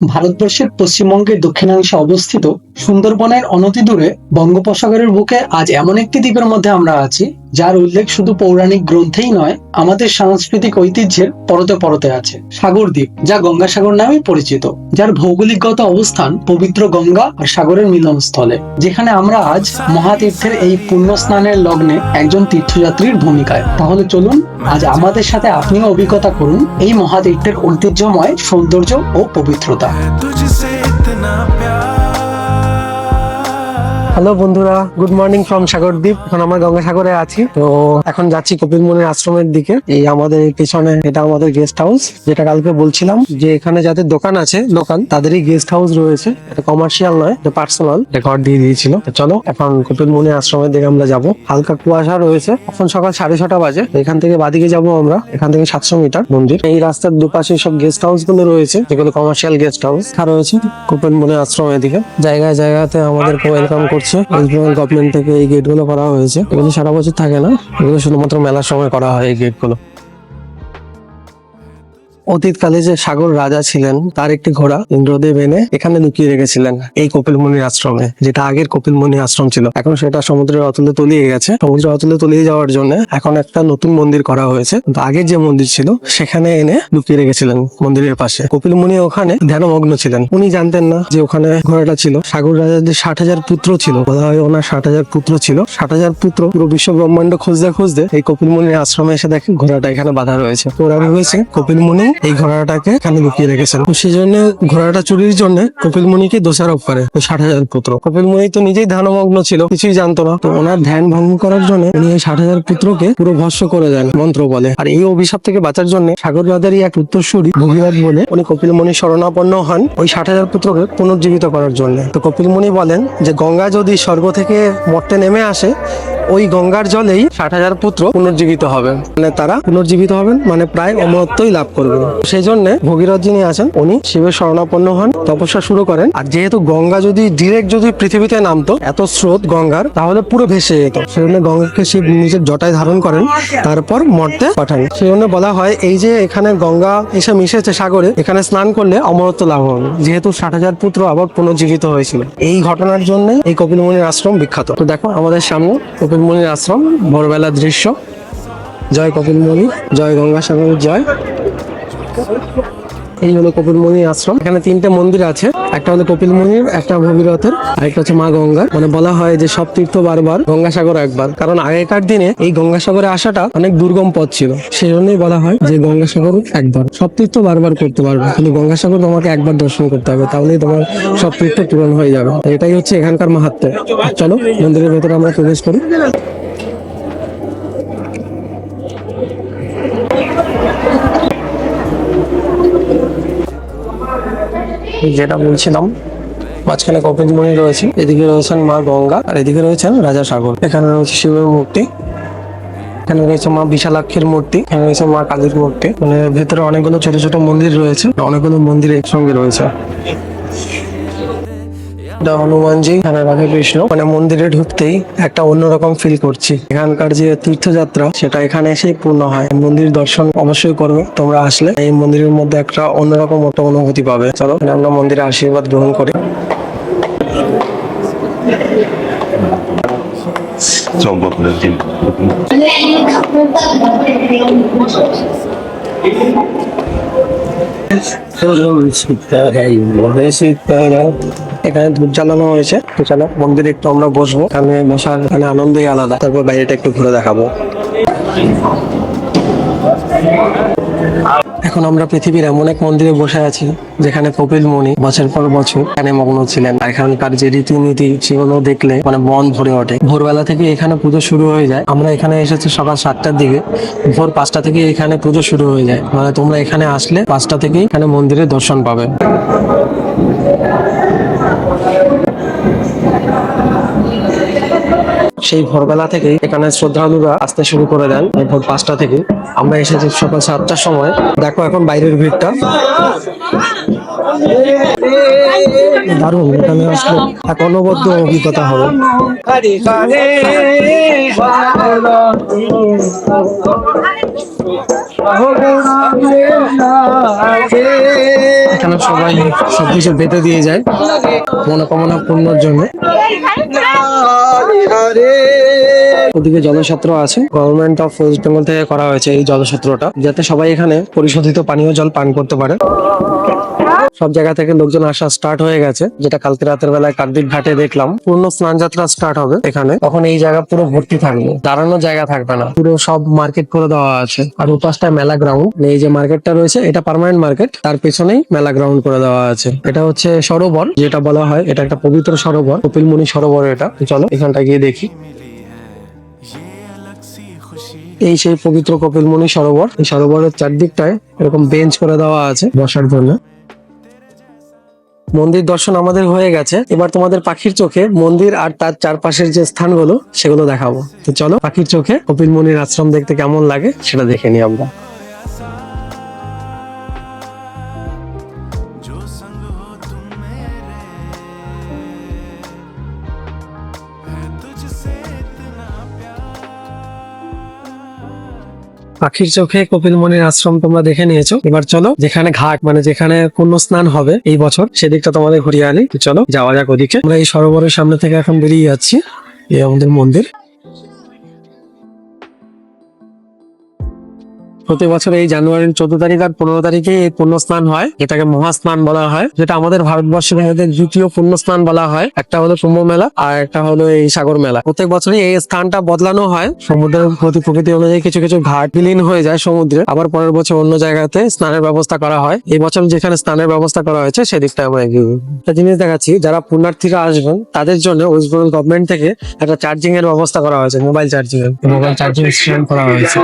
ভারতবর্ষের পশ্চিমবঙ্গের দক্ষিণাংশে অবস্থিত সুন্দরবনের অনতিদূরে বঙ্গোপসাগরের বুকে আজ এমন একটি দ্বীপের মধ্যে আমরা আছি, যার উল্লেখ শুধু পৌরাণিক গ্রন্থেই নয়, আমাদের সাংস্কৃতিক ঐতিহ্যের পরতে পরতে আছে। সাগর দ্বীপ, যা গঙ্গাসাগর নামে পরিচিত, যার ভৌগোলিকগত অবস্থান পবিত্র গঙ্গা আর সাগরের মিলনস্থলে, যেখানে আমরা আজ মহাতীর্থের এই পুণ্য স্নানের লগ্নে একজন তীর্থযাত্রীর ভূমিকায়। তাহলে চলুন, আজ আমাদের সাথে আপনিও অভিজ্ঞতা করুন এই মহাতীর্থের ঐতিহ্যময় সৌন্দর্য ও পবিত্রতা। হ্যালো বন্ধুরা গুড মর্নিং ফ্রম সাগরদ্বীপ। এখন আমরা গঙ্গাসাগরে আছি। তো এখন যাচ্ছি কপিল মুনির আশ্রমের দিকে। এই আমাদের পিছনে, এটা আমাদের গেস্ট হাউস যেটা কালকে বলছিলাম যে এখানে যাদের দোকান আছে, দোকান, তাদেরই গেস্ট হাউস রয়েছে। এটা কমার্শিয়াল নয়, এটা পার্সোনাল এটা ঘর দিয়ে দিয়েছিল। চলো, এখন কপিল মুনির আশ্রমের দিকে আমরা যাব। হালকা কুয়াশা রয়েছে, এখন সকাল সাড়ে ছটা বাজে। এখান থেকে বাদিকে যাব আমরা, এখান থেকে সাতশো মিটার মন্দির। এই রাস্তার দুপাশে সব গেস্ট হাউসগুলো রয়েছে, যেগুলো কমার্শিয়াল গেস্ট হাউস রয়েছে কপিল মুনির আশ্রমের দিকে। জায়গায় জায়গাতে আমাদেরকে ওয়েলকাম করছে। বেঙ্গল গভর্নমেন্ট থেকে এই গেটগুলো করা হয়েছে। এগুলো সারা বছর থাকে না। এগুলো শুধুমাত্র মেলার সময় করা হয় এই গেটগুলো। অতীতকালে যে সাগর রাজা ছিলেন, তার একটি ঘোড়া ইন্দ্রদেব এনে এখানে লুকিয়ে রেখেছিলেন এই কপিলমুনির আশ্রমে, যেটা আগের কপিলমুনি আশ্রম ছিল। এখন সেটা সমুদ্রের অতলে তলিয়ে গেছে। সমুদ্রের অতলে তলিয়ে যাওয়ার জন্য এখন একটা নতুন মন্দির করা হয়েছে। আগের যে মন্দির ছিল, সেখানে এনে লুকিয়ে রেখেছিলেন মন্দিরের পাশে। কপিলমুনি ওখানে ধ্যানমগ্ন ছিলেন। উনি জানতেন না যে ওখানে ঘোড়াটা ছিল। সাগর রাজার যে ষাট হাজার পুত্র ছিল। বলা হয় ওনার ষাট হাজার পুত্র ছিল। ষাট হাজার পুত্র পুরো বিশ্ব ব্রহ্মাণ্ড খুঁজতে খুঁজতে এই কপিলমুনির আশ্রমে এসে দেখে ঘোড়াটা এখানে বাধা রয়েছে। ওরা ভেবেছে কপিলমুনি এই ঘোড়াটাকে এখানে লুকিয়ে রেখেছেন। সেই জন্য ঘোড়াটা চুরির জন্য কপিল কপিলমুনিকে দোষারোপ করে ষাট হাজার পুত্র। কপিল কপিলমুনি তো নিজেই ধ্যানমগ্ন ছিল, কিছুই জানতো না। তো ওনার ধ্যান ভঙ্গ করার জন্য উনি এই ষাট হাজার পুত্রকে পুরো ভস্য করে দেন, মন্ত্র বলে। আর এই অভিশাপ থেকে বাঁচার জন্য সাগর রাজারই এক উত্তরসূরি ভগীরথ বলে উনি কপিল কপিলমুনি শরণাপন্ন হন ওই ষাট হাজার পুত্রকে পুনর্জীবিত করার জন্য। তো কপিল কপিলমুনি বলেন যে গঙ্গা যদি স্বর্গ থেকে মর্তে নেমে আসে ওই গঙ্গার জলেই ষাট হাজার পুত্র পুনর্জীবিত হবে। মানে তারা পুনর্জীবিত হবেন মানে প্রায় অমরত্বই লাভ করবে সেই জন্য ভগীরথ যিনি আছেন, উনি শিবের শরণাপন্ন হন, তপস্যা শুরু করেন। আর যেহেতু গঙ্গা যদি ডিরেক্ট যদি পৃথিবীতে নামতো, এত স্রোত গঙ্গার, তাহলে পুরো ভেসে যেত। সেই জন্য গঙ্গাকে শিব নিজের জটায় ধারণ করেন, তারপর মর্তে পাঠান। সেই জন্য বলা হয়, এই যে এখানে গঙ্গা এসে মিশেছে সাগরে, এখানে স্নান করলে অমরত্ব লাভ হবে। যেহেতু ষাট হাজার পুত্র আবার পুনর্জীবিত হয়েছিল। এই ঘটনার জন্য এই কপিলমুনির আশ্রম বিখ্যাত। তো দেখো, আমাদের সামনে কপিলমুনির আশ্রম ভোরবেলা দৃশ্য। জয় কপিলমণি জয় গঙ্গাসাগর জয়। এই হলো কপিলমুনি আশ্রম। এখানে তিনটে মন্দির আছে। একটা হলো কপিলমুনির একটা ভগীরথের আরেকটা হচ্ছে মা গঙ্গার। মানে বলা হয় যে সব তীর্থ বারবার গঙ্গাসাগর একবার। কারণ আগেকার দিনে এই গঙ্গাসাগরে আসাটা অনেক দুর্গম পথ ছিল। সেই জন্যই বলা হয় যে গঙ্গাসাগর একবার। সব তীর্থ বারবার করতে পারবে। কিন্তু গঙ্গাসাগর তোমাকে একবার দর্শন করতে হবে। তাহলেই তোমার সব তীর্থ পূরণ হয়ে যাবে। এটাই হচ্ছে এখানকার মাহাত্ম চলো মন্দিরের ভেতরে আমরা প্রবেশ করি। যেটা বলছিলাম, মাঝখানে কপিলমণি রয়েছে, এদিকে রয়েছেন মা গঙ্গা, আর এদিকে রয়েছেন রাজা সাগর। এখানে রয়েছে শিবের মূর্তি, এখানে রয়েছে মা বিশালাক্ষীর মূর্তি, এখানে রয়েছে মা কালীর মূর্তি। মানে ভেতরে অনেকগুলো ছোট ছোট মন্দির রয়েছে, অনেকগুলো মন্দির একসঙ্গে রয়েছে। এটা হনুমানজি এখানে রাধা কৃষ্ণ মানে মন্দিরে ঢুকতেই একটা অন্যরকম ফিল করছি এখানকার যে তীর্থযাত্রা সেটা এখানে এসেই পূর্ণ হয় মন্দির দর্শন অবশ্যই করবে তোমরা আসলে এই মন্দিরের মধ্যে একটা অন্যরকম অনুভূতি পাবে চলো আমরা মন্দিরে আশীর্বাদ গ্রহণ করি এখানে ধূপ জ্বালানো হয়েছে। তো চলো, মন্দিরে একটু আমরা বসবো। এখানে বসার এখানে আনন্দই আলাদা। তারপর বাইরেটা একটু ঘুরে দেখাবো। এখন আমরা পৃথিবীর এমন এক মন্দিরে বসে আছি, যেখানে কপিল মুনি বছর পর বছর এখানে মগ্ন ছিলেন। আর এখানকার যে রীতিনীতি সেগুলো দেখলে মানে মন ভরে ওঠে। ভোরবেলা থেকে এখানে পুজো শুরু হয়ে যায়। আমরা এখানে এসেছি সকাল সাতটার দিকে। ভোর পাঁচটা থেকে এখানে পুজো শুরু হয়ে যায়। মানে তোমরা এখানে আসলে পাঁচটা থেকেই এখানে মন্দিরে দর্শন পাবে। সেই ভোরবেলা থেকে এখানে শ্রদ্ধালুরা আসতে শুরু করে দেন ভোর পাঁচটা থেকে। আমরা এসেছি সকাল সাতটার সময়। দেখো এখন বাইরের ভিড়টা। দারুণ, এখানে আসলে এক অনবদ্য অভিজ্ঞতা হবে। এখানে সবাই সবকিছু বেঁধে দিয়ে যায় মনোকামনা পূর্ণর জন্য। ওদিকে জলছত্র আছে। গভর্নমেন্ট অফ ওয়েস্ট বেঙ্গল থেকে করা হয়েছে এই জলছত্রটা যাতে সবাই এখানে পরিশোধিত পানীয় জল পান করতে পারে। সব জায়গা থেকে লোকজন আসা স্টার্ট হয়ে গেছে। যেটা কালকে রাতের বেলায় কাকদ্বীপ ঘাটে দেখলাম। পূর্ণ স্নান যাত্রা স্টার্ট হবে এখানে। তখন এই জায়গা পুরো ভর্তি থাকবে। দাঁড়ানোর জায়গা থাকবে না। পুরো সব মার্কেট করে দেওয়া আছে। আর উপাসটায় মেলা গ্রাউন্ড এই যে মার্কেটটা রয়েছে, এটা পার্মানেন্ট মার্কেট তার পেছনেই মেলা গ্রাউন্ড করে দেওয়া আছে। এটা হচ্ছে সরোবর, যেটা বলা হয়। এটা একটা পবিত্র সরোবর। কপিলমুনি সরোবর এটা। চলো, এখানটা গিয়ে দেখি। এই সেই পবিত্র কপিলমুনি সরোবর। এই সরোবরের চারদিকটায় এরকম বেঞ্চ করে দেওয়া আছে বসার জন্য। মন্দির দর্শন আমাদের হয়ে গেছে। এবার তোমাদের পাখির চোখে মন্দির আর তার চারপাশের যে স্থানগুলো, সেগুলো দেখাবো। তো চলো, পাখির চোখে কপিল মুনির আশ্রম দেখতে কেমন লাগে, সেটা দেখে নিই আমরা। পাখির চোখে কপিল মুনির আশ্রম তোমরা দেখে নিয়েছো। এবার চলো, যেখানে ঘাট মানে যেখানে পূর্ণ স্নান হবে এই বছর, সেদিকটা তোমাদের ঘুরিয়ে আনি। চলো, যাওয়া যাক ওদিকে। আমরা এই সরোবরের সামনে থেকে এখন বেরিয়ে যাচ্ছি, এই আমাদের মন্দির। প্রতি বছর এই জানুয়ারির চোদ্দ তারিখ আর পনেরো তারিখে এই পুণ্য স্নান হয় এটাকে মহাস্নান বলা হয়। যেটা আমাদের ভারতবর্ষের মধ্যে দ্বিতীয় পুণ্য স্নান বলা হয়। একটা হলো কুম্ভ মেলা আর একটা হলো এই সাগর মেলা। প্রত্যেক বছরই এই স্থানটা বদলানো হয়। সমুদ্রের প্রতি প্রকৃতি অনুযায়ী কিছু কিছু ঘাট বিলীন হয়ে যায় সমুদ্রে। আবার পরের বছর অন্য জায়গাতে স্নানের ব্যবস্থা করা হয়। এই বছর যেখানে স্নানের ব্যবস্থা করা হয়েছে সেদিকটা আমরা এগিয়ে একটা জিনিস দেখাচ্ছি যারা পুণ্যার্থীরা আসবেন তাদের জন্য ওয়েস্ট বেঙ্গল গভর্নমেন্ট থেকে একটা চার্জিং এর ব্যবস্থা করা হয়েছে মোবাইল চার্জিং এর। মোবাইল চার্জিং স্টেশন করা হয়েছে।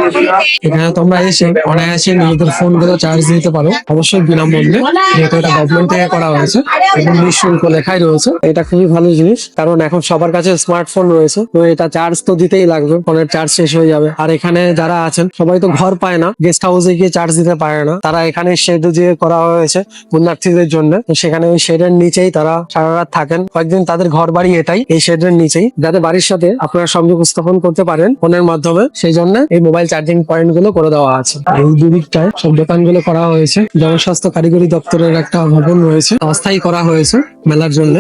এখানে তোমরা এসে অনায়াসে নিজেদের ফোনগুলো চার্জ দিতে পারো। অবশ্যই বিনামূল্যে যেহেতু এটা গভর্নমেন্ট থেকে করা হয়েছে এবং নিঃশুল্ক লেখাই রয়েছে। এটা খুবই ভালো জিনিস, কারণ এখন সবার কাছে স্মার্টফোন রয়েছে, তো এটা চার্জ তো দিতেই লাগবে, ফোনের চার্জ শেষ হয়ে যাবে। আর এখানে যারা আছেন, সবাই তো ঘর পায় না গেস্ট হাউসে গিয়ে চার্জ দিতে পারে না। তারা এখানে শেড দিয়ে করা হয়েছে পুণ্যার্থীদের জন্য। সেখানে ওই শেডের নিচেই তারা সারা রাত থাকেন। কয়েকদিন তাদের ঘর বাড়ি এটাই, এই শেডের নিচেই। যাতে বাড়ির সাথে আপনারা সংযোগ স্থাপন করতে পারেন ফোনের মাধ্যমে, সেই জন্য এই মোবাইল চার্জিং পয়েন্টগুলো করে দেওয়া আছে। এই দুদিকটায় সব দোকানগুলো করা হয়েছে। জনস্বাস্থ্য কারিগরি দপ্তরের একটা ভবন রয়েছে। অস্থায়ী করা হয়েছে মেলার জন্য।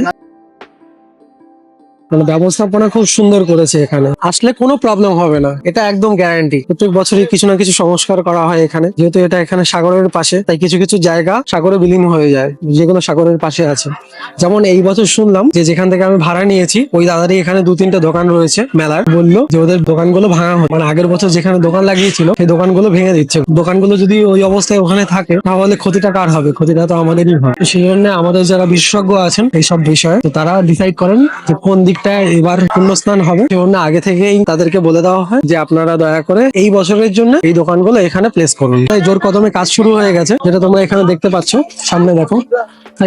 মানে ব্যবস্থাপনা খুব সুন্দর করেছে এখানে। আসলে কোনো প্রবলেম হবে না। এটা একদম গ্যারান্টি প্রত্যেক বছরই কিছু না কিছু সংস্কার করা হয় এখানে। যেহেতু এটা এখানে সাগরের পাশে, তাই কিছু কিছু জায়গা সাগরে বিলীন হয়ে যায়। যেগুলো সাগরের পাশে আছে। যেমন এই বছর শুনলাম যে যেখান থেকে আমি ভাড়া নিয়েছি, ওই দাদারই এখানে দু তিনটে দোকান রয়েছে মেলার। বলল যে ওদের দোকানগুলো ভাঙা হয় মানে আগের বছর যেখানে দোকান লাগিয়েছিল, সেই দোকানগুলো ভেঙে দিচ্ছে। দোকানগুলো যদি ওই অবস্থায় ওখানে থাকে, তাহলে ক্ষতিটা কার হবে? ক্ষতিটা তো আমাদেরই হয়। সেই জন্য আমাদের যারা বিশেষজ্ঞ আছেন, এইসব বিষয়ে, তো তারা ডিসাইড করেন যে কোন দিকটা এবার পুণ্যস্নান হবে। সেই জন্য আগে থেকেই তাদেরকে বলে দেওয়া হয় যে, আপনারা দয়া করে এই বছরের জন্য এই দোকানগুলো এখানে প্লেস করুন। তাই জোর কদমে কাজ শুরু হয়ে গেছে, যেটা তোমরা এখানে দেখতে পাচ্ছ। সামনে দেখো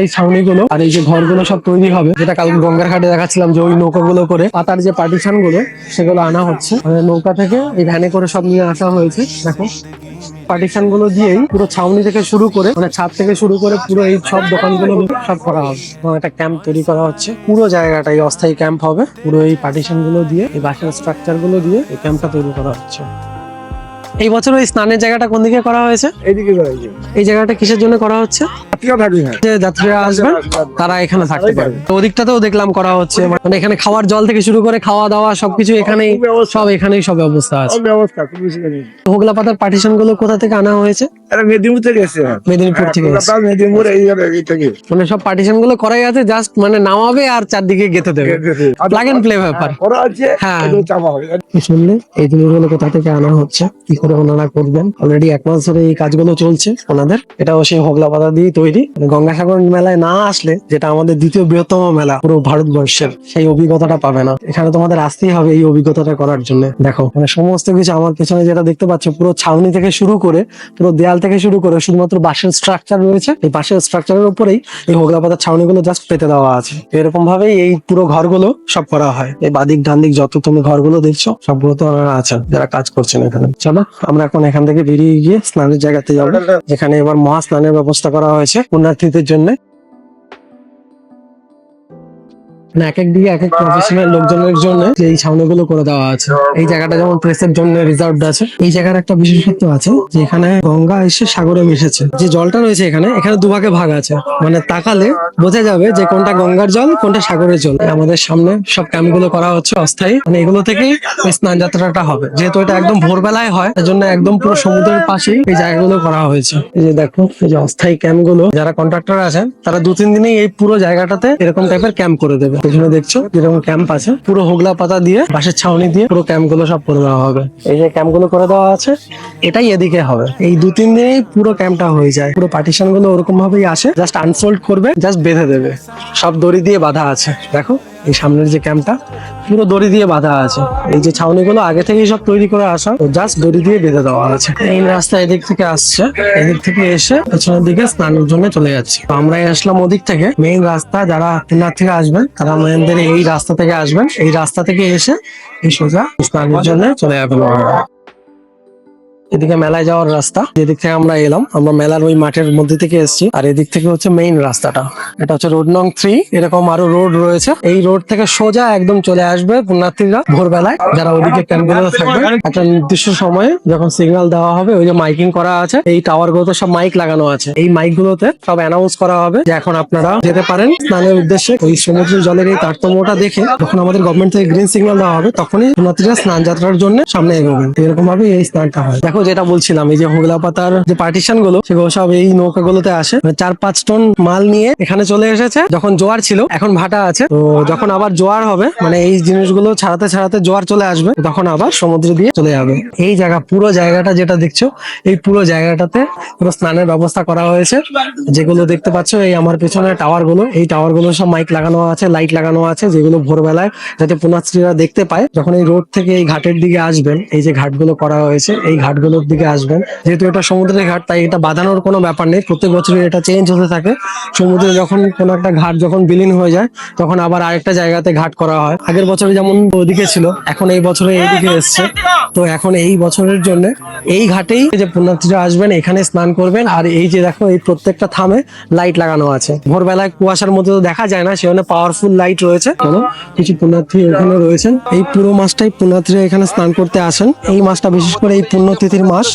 এই ছাউনিগুলো আর এই যে ঘরগুলো সব তৈরি হবে। যেটা কাল গঙ্গার ঘাটে দেখাচ্ছিলাম যে, ওই নৌকাগুলো করে পাতার যে পার্টিশনগুলো, সেগুলো আনা হচ্ছে। মানে নৌকা থেকে এই ভ্যানে করে সব নিয়ে আসা হয়েছে। দেখো। পার্টিশনগুলো দিয়েই পুরো ছাউনি থেকে শুরু করে মানে ছাদ থেকে শুরু করে পুরো এই সব দোকানগুলো সব করা হবে। এবং একটা ক্যাম্প তৈরি করা হচ্ছে। পুরো জায়গাটা, এই অস্থায়ী ক্যাম্প হবে। পুরো এই পার্টিশনগুলো দিয়ে, এই বাসার স্ট্রাকচারগুলো দিয়ে এই ক্যাম্পটা তৈরি করা হচ্ছে। এই বছর ওই স্নানের জায়গাটা কোন দিকে করা হয়েছে? এইদিকে এই জায়গাটা কিসের জন্য করা হচ্ছে? হ্যাঁ যে যাত্রীরা আসবেন তারা এখানে থাকতে পারবে। তো ওদিকটাতেও দেখলাম করা হচ্ছে। মানে এখানে খাওয়ার জল থেকে শুরু করে খাওয়া দাওয়া সবকিছু এখানেই সব এখানেই সব ব্যবস্থা আছে। হোগলা পাতার পার্টিশনগুলো কোথা থেকে আনা হয়েছে? মেদিনীপুর থেকে হ্যাঁ মেদিনীপুর থেকে মেদিনীপুর এই এই থেকে। মানে সব পার্টিশনগুলো করাই আছে জাস্ট মানে নামাবে আর চারদিকে গেঁথে দেবে। প্লাগ এন্ড প্লে ব্যাপার। হ্যাঁ। এগুলো চাপা হবে। শুনলে এই জিনিসগুলো কোথা থেকে আনা হচ্ছে কি করে ওনারা করবেন। অলরেডি এক মাস ধরে এই কাজগুলো চলছে ওনাদের। এটাও সেই হোগলা পাতা দিয়ে তৈরি। মানে গঙ্গাসাগর মেলায় না আসলে, যেটা আমাদের দ্বিতীয় বৃহত্তম মেলা পুরো ভারতবর্ষের, সেই অভিজ্ঞতাটা পাবে না। এখানে তোমাদের আসতেই হবে এই অভিজ্ঞতাটা করার জন্য। দেখো মানে সমস্ত কিছু আমার পেছনে যেটা দেখতে পাচ্ছ, পুরো ছাউনি থেকে শুরু করে, পুরো দেয়াল থেকে শুরু করে শুধুমাত্র বাঁশের স্ট্রাকচার রয়েছে। এই বাঁশের স্ট্রাকচারের উপরেই এই হোগলা পাতার ছাউনিগুলো জাস্ট পেতে দেওয়া আছে। এরকম ভাবেই এই পুরো ঘরগুলো সব করা হয়। এই বাদিক ডান দিক যত তুমি ঘরগুলো দেখছ সবগুলো তো ওনারা আছেন, যারা কাজ করছেন এখানে। চলো। আমরা এখন এখান থেকে বেরিয়ে গিয়ে স্নানের জায়গাতে যাব। যেখানে এবার মহা স্নানের ব্যবস্থা করা হয়েছে পুণ্যার্থীদের জন্য। মানে এক এক দিকে এক এক প্রফেশনাল লোকজনের জন্য যে এই ছাউনিগুলো করে দেওয়া আছে। এই জায়গাটা যেমন প্রেসের জন্য রিজার্ভড আছে, এই জায়গার একটা বিশেষত্ব আছে যে এখানে গঙ্গা এসে সাগরে মিশেছে। যে জলটা রয়েছে এখানে এখানে দুভাগে ভাগ আছে। মানে তাকালে বোঝা যাবে যে কোনটা গঙ্গার জল, কোনটা সাগরের জল। আমাদের সামনে সব ক্যাম্পগুলো করা হচ্ছে অস্থায়ী। মানে এগুলো এই স্নান যাত্রাটা হবে। যেহেতু এটা একদম ভোরবেলায় হয় তার জন্য একদম পুরো সমুদ্রের পাশেই এই জায়গাগুলো করা হয়েছে। এই যে দেখো, এই যে অস্থায়ী ক্যাম্পগুলো যারা কন্ট্রাক্টর আছেন, তারা দু তিন দিনেই এই পুরো জায়গাটাতে এরকম টাইপের ক্যাম্প করে দেবে। পেছনে দেখছ যেরকম ক্যাম্প আছে? পুরো হোগলা পাতা দিয়ে, বাঁশের ছাউনি দিয়ে পুরো ক্যাম্পগুলো সব করে দেওয়া হবে। এই যে ক্যাম্পগুলো করে দেওয়া আছে, এটাই এদিকে হবে। এই দু তিন দিনেই পুরো ক্যাম্পটা হয়ে যায়। পুরো পার্টিশনগুলো ওরকম ভাবেই আসে। জাস্ট আনফোল্ড করবে জাস্ট বেঁধে দেবে। সব দড়ি দিয়ে বাধা আছে। দেখো। এই সামনের যে ক্যাম্পটা, পুরো দড়ি দিয়ে বাঁধা আছে। এই যে ছাউনি গুলো আগে থেকেই সব তৈরি করে আসা জাস্ট দড়ি দিয়ে বেঁধে দেওয়া আছে। এই রাস্তা এদিক থেকে আসছে, এদিক থেকে এসে পেছনের দিকে স্নানের জন্য চলে যাচ্ছে। তো আমরা আসলাম ওদিক থেকে। মেইন রাস্তা যারা পুনার থেকে আসবেন, তারা মেয়েদের এই রাস্তা থেকে আসবেন। এই রাস্তা থেকে এসে এই সোজা স্নানের জন্য চলে যাবেন। এদিকে মেলায় যাওয়ার রাস্তা। যেদিক থেকে আমরা এলাম, আমরা মেলার ওই মাঠের মধ্যে থেকে এসেছি। আর এদিক থেকে হচ্ছে মেইন রাস্তাটা। এটা হচ্ছে রোড নং থ্রি এরকম আরও রোড রয়েছে। এই রোড থেকে সোজা একদম চলে আসবে পুণ্যার্থীরা ভোরবেলায়। যারা ওদিকে ক্যাম্পগুলো থাকবে। একটা নির্দিষ্ট সময়ে যখন সিগন্যাল দেওয়া হবে, ওই যে মাইকিং করা আছে, এই টাওয়ার গুলোতে সব মাইক লাগানো আছে। এই মাইক গুলোতে সব অ্যানাউন্স করা হবে যে এখন আপনারা যেতে পারেন। স্নানের উদ্দেশ্যে ওই সমুদ্রের জলের এই তারতম্যটা দেখে যখন আমাদের গভর্নমেন্ট থেকে গ্রিন সিগন্যাল দেওয়া হবে, তখনই পুণ্যার্থীরা স্নান যাত্রার জন্য সামনে এগোবেন। এরকম ভাবে এই স্নানটা হয়। দেখো যেটা বলছিলাম, এই যে হোগলা পাতার যে পার্টিশনগুলো, সেগুলো সব এই নৌকা গুলোতে আসে। মানে চার পাঁচ টন মাল নিয়ে এখানে চলে এসেছে। যখন জোয়ার ছিল, এখন ভাটা আছে। তো যখন আবার জোয়ার হবে মানে এই জিনিসগুলো ছাড়াতে ছাড়াতে জোয়ার চলে আসবে, তখন আবার সমুদ্র দিয়ে চলে যাবে। এই জায়গা, পুরো জায়গাটা যেটা দেখছ, এই পুরো জায়গাটাতে পুরো স্নানের ব্যবস্থা করা হয়েছে। যেগুলো দেখতে পাচ্ছ, এই আমার পেছনে টাওয়ারগুলো, এই টাওয়ারগুলো সব মাইক লাগানো আছে লাইট লাগানো আছে, যেগুলো ভোরবেলায় যাতে পুনাশ্রীরা দেখতে পায়। যখন এই রোড থেকে এই ঘাটের দিকে আসবেন, এই যে ঘাটগুলো করা হয়েছে, এই ঘাটগুলোর দিকে আসবেন। যেহেতু এটা সমুদ্রের ঘাট, তাই এটা বাঁধানোর কোনো ব্যাপার নেই। প্রত্যেক বছরই এটা চেঞ্জ হতে থাকে। সমুদ্রে যখন কোনো একটা ঘাট যখন বিলীন হয়ে যায়, তখন আবার আরেকটা জায়গাতে ঘাট করা হয়। আগের বছরে যেমন ওদিকে ছিল, এখন এই বছরে এইদিকে এসছে। তো এখন এই বছরের জন্য এই ঘাটেই যে পুণ্যার্থীরা আসবেন, এখানে স্নান করবেন। আর এই যে দেখো, এই প্রত্যেকটা থামে লাইট লাগানো আছে। ভোরবেলায় কুয়াশার মধ্যে তো দেখা যায় না সেখানে পাওয়ারফুল লাইট রয়েছে। কোনো কিছু পুণ্যার্থী এখানে রয়েছেন। এই পুরো মাসটাই পুণ্যার্থীরা এখানে স্নান করতে আসেন। এই মাসটা বিশেষ করে এই পুণ্যতিথির মাস,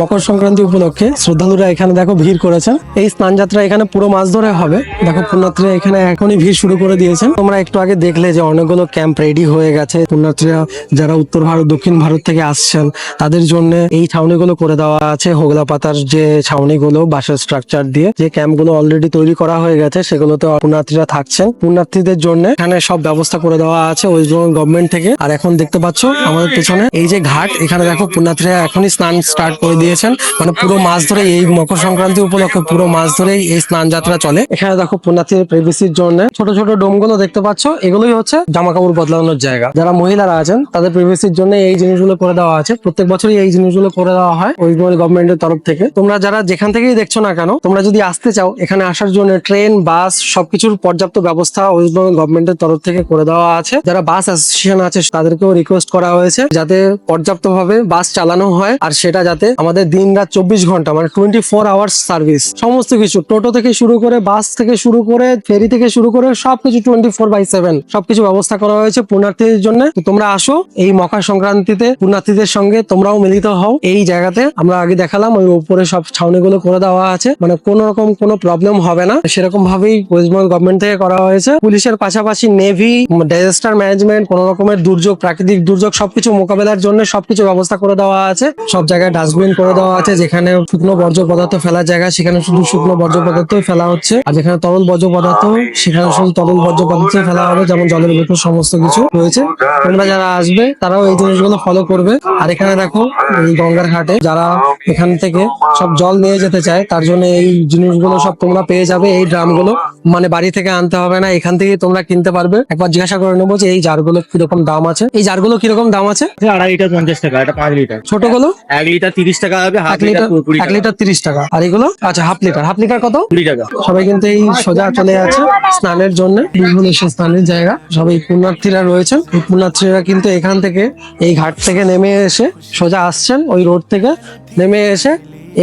মকর সংক্রান্তি উপলক্ষে শ্রদ্ধালুরা এখানে দেখো ভিড় করেছেন। এই স্নান যাত্রা এখানে পুরো মাস ধরে হবে। দেখো পুণ্যার্থীরা এখানে এখনই ভিড় শুরু করে দিয়েছেন। তোমরা একটু আগে দেখলে যে অনেকগুলো ক্যাম্প রেডি হয়ে গেছে। পুণ্যার্থীরা যারা উত্তর ভারত, দক্ষিণ ভারত থেকে আসছেন, তাদের জন্য এই ছাউনিগুলো করে দেওয়া আছে। হোগলা পাতার যে ছাউনিগুলো বাসের স্ট্রাকচার দিয়ে যে ক্যাম্পগুলো অলরেডি তৈরি করা হয়ে গেছে, সেগুলোতে পুণ্যার্থীরা থাকছেন। পুণ্যার্থীদের জন্য এখানে সব ব্যবস্থা করে দেওয়া আছে ওয়েস্ট বেঙ্গল গভর্নমেন্ট থেকে। আর এখন দেখতে পাচ্ছ আমাদের পেছনে এই যে ঘাট, এখানে দেখো পুণ্যার্থীরা এখনই স্নান স্টার্ট করে দিয়েছেন। মানে পুরো মাস ধরে এই মকর সংক্রান্তি উপলক্ষে পুরো মাস ধরে এই স্নান যাত্রা চলে। এখানে দেখো পুণ্যার্থীর প্রেভিসির জন্য ছোট ছোট ডোমগুলো দেখতে পাচ্ছ। এগুলোই হচ্ছে জামা কাপড় বদলানোর জায়গা। যারা মহিলারা আছেন, তাদের প্রেভিসির জন্য এই জিনিসগুলো করে দেওয়া আছে। প্রত্যেক বছরই এই জিনিসগুলো করে দেওয়া হয় ওয়েস্ট বেঙ্গল গভর্নমেন্টের তরফ থেকে। তোমরা যারা যেখান থেকেই দেখছ না কেন, তোমরা যদি আসতে চাও, এখানে আসার জন্য ট্রেন বাস সবকিছুর পর্যাপ্ত ব্যবস্থা ওয়েস্ট বেঙ্গল গভর্নমেন্টের তরফ থেকে করে দেওয়া আছে। যারা বাস অ্যাসোসিয়েশন আছে, তাদেরকেও রিকোয়েস্ট করা হয়েছে যাতে পর্যাপ্তভাবে বাস চালানো হয়। সেটা যাতে আমাদের দিন রাত চব্বিশ ঘণ্টা মানে টোয়েন্টি ফোর আওয়ার্স সার্ভিস সমস্ত কিছু, টোটো থেকে শুরু করে বাস থেকে শুরু করে ফেরি থেকে শুরু করে সবকিছু টোয়েন্টি ফোর বাই সেভেন সবকিছু ব্যবস্থা করা হয়েছে পুণ্যার্থীদের জন্য। তোমরা আসো, এই মকর সংক্রান্তিতে পুণ্যার্থীদের সঙ্গে তোমরাও মিলিত হও। এই জায়গাতে আমরা আগে দেখালাম, ওই উপরে সব ছাউনিগুলো করে দেওয়া আছে। মানে কোনো রকম কোনো প্রবলেম হবে না। সেরকম ভাবেই ওয়েস্ট বেঙ্গল গভর্নমেন্ট থেকে করা হয়েছে। পুলিশের পাশাপাশি নেভি ডিজাস্টার ম্যানেজমেন্ট কোন রকমের দুর্যোগ, প্রাকৃতিক দুর্যোগ, সবকিছু মোকাবেলার জন্য সবকিছু ব্যবস্থা করে দেওয়া আছে। সব জায়গায় ডাস্টবিন করে দেওয়া আছে, যেখানে শুকনো বর্জ্য পদার্থ ফেলার জায়গা, সেখানে শুধু শুকনো বর্জ্য পদার্থ ফেলা হচ্ছে। আর যেখানে তরল বর্জ্য পদার্থ, সেখানে শুধু তরল বর্জ্য পদার্থ ফেলা হবে, যেমন জলের বোতল, সমস্ত কিছু রয়েছে। তোমরা যারা আসবে, তারাও এই জিনিসগুলো ফলো করবে। আর এখানে দেখো, এই গঙ্গার ঘাটে যারা এখান থেকে সব জল নিয়ে যেতে চায়, তার জন্য এই জিনিসগুলো সব তোমরা পেয়ে যাবে, এই ড্রামগুলো। মানে বাড়ি থেকে আনতে হবে না এখান থেকে তোমরা কিনতে পারবে। একবার জিজ্ঞাসা করে নেব যে এই জারগুলো কীরকম দাম আছে। এই জারগুলো কীরকম দাম আছে? আড়াই লিটার পঞ্চাশ টাকা এটা পাঁচ লিটার। ছোটগুলো এক লিটার তিরিশ টাকা হবে হাফ এক লিটার এক লিটার তিরিশ টাকা। আর এগুলো? আচ্ছা হাফ লিটার। হাফ লিটার কত? কুড়ি টাকা। সবাই কিন্তু এই সোজা চলে যাচ্ছে স্নানের জন্য। বিভিন্ন স্নানের জায়গা। সবাই পুণ্যার্থীরা রয়েছেন এই পুণ্যার্থীরা কিন্তু এখান থেকে এই ঘাট থেকে নেমে এসে সোজা আসছেন। ওই রোড থেকে নেমে এসে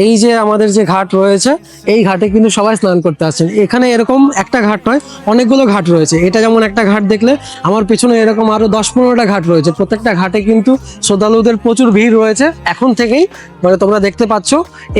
এই যে আমাদের যে ঘাট রয়েছে, এই ঘাটে কিন্তু সবাই স্নান করতে আসছেন এখানে এরকম একটা ঘাট নয়, অনেকগুলো ঘাট রয়েছে। এটা যেমন একটা ঘাট দেখলে, আমার পিছনে এরকম আরও দশ পনেরোটা ঘাট রয়েছে। প্রত্যেকটা ঘাটে কিন্তু শ্রদ্ধালুদের প্রচুর ভিড় রয়েছে। এখন থেকেই মানে তোমরা দেখতে পাচ্ছ,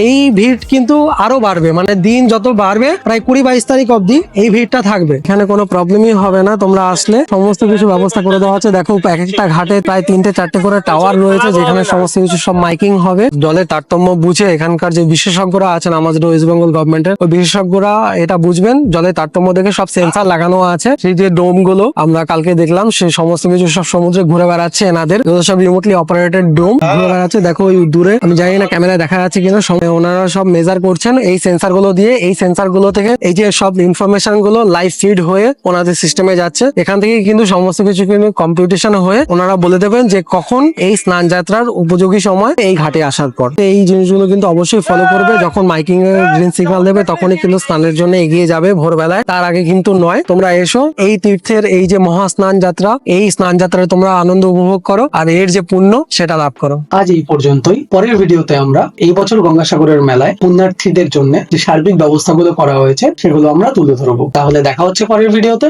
এই ভিড় কিন্তু আরও বাড়বে। মানে দিন যত বাড়বে, প্রায় কুড়ি বাইশ তারিখ অবধি এই ভিড়টা থাকবে। এখানে কোনো প্রবলেমই হবে না, তোমরা আসলে সমস্ত কিছু ব্যবস্থা করে দেওয়া হচ্ছে দেখো, এক একটা ঘাটে প্রায় তিনটে চারটে করে টাওয়ার রয়েছে, যেখানে সমস্ত কিছু সব মাইকিং হবে। জলের তারতম্য বুঝে এখানকার যে বিশেষজ্ঞরা আছেন আমাদের ওয়েস্ট বেঙ্গল গভর্নমেন্টের, ওই বিশেষজ্ঞরা এটা বুঝবেন জলের তারতম্য দেখে সব সেন্সার লাগানো আছে। সেই যে ডোমগুলো আমরা কালকে দেখলাম, সেই সমস্ত কিছু সব সমুদ্রে ঘুরে বেড়াচ্ছে এনাদের। সব রিমোটলি অপারেটেড ডোম, ঘুরে বেড়াচ্ছে। দেখো ওই দূরে, আমি জানি না ক্যামেরায় দেখা যাচ্ছে কিনা, সব- ওনারা সব মেজার করছেন এই সেন্সারগুলো দিয়ে। এই সেন্সারগুলো থেকে এই যে সব ইনফরমেশনগুলো লাইভ ফিড হয়ে ওনাদের সিস্টেমে যাচ্ছে। এখান থেকে কিন্তু সমস্ত কিছু কিন্তু কম্পিটিশন হয়ে ওনারা বলে দেবেন যে কখন এই স্নান যাত্রার উপযোগী সময় এই ঘাটে আসার পর। এই জিনিসগুলো কিন্তু অবশ্যই ফলো করবে। যখন মাইকিং এর গ্রিন সিগন্যাল দেবে, তখনই কিন্তু স্নানের জন্য এগিয়ে যাবে ভোরবেলায়। তার আগে কিন্তু নয়, তোমরা এসো। এই তীর্থের এই যে মহা স্নান যাত্রা, এই স্নান যাত্রায় তোমরা আনন্দ উপভোগ করো আর এর যে পুণ্য, সেটা লাভ করো। আজ এই পর্যন্তই। পরের ভিডিওতে আমরা এই বছর গঙ্গাসাগরের মেলায় পুণ্যার্থীদের জন্য যে সার্বিক ব্যবস্থাগুলো করা হয়েছে, সেগুলো আমরা তুলে ধরবো। তাহলে দেখা হচ্ছে পরের ভিডিওতে।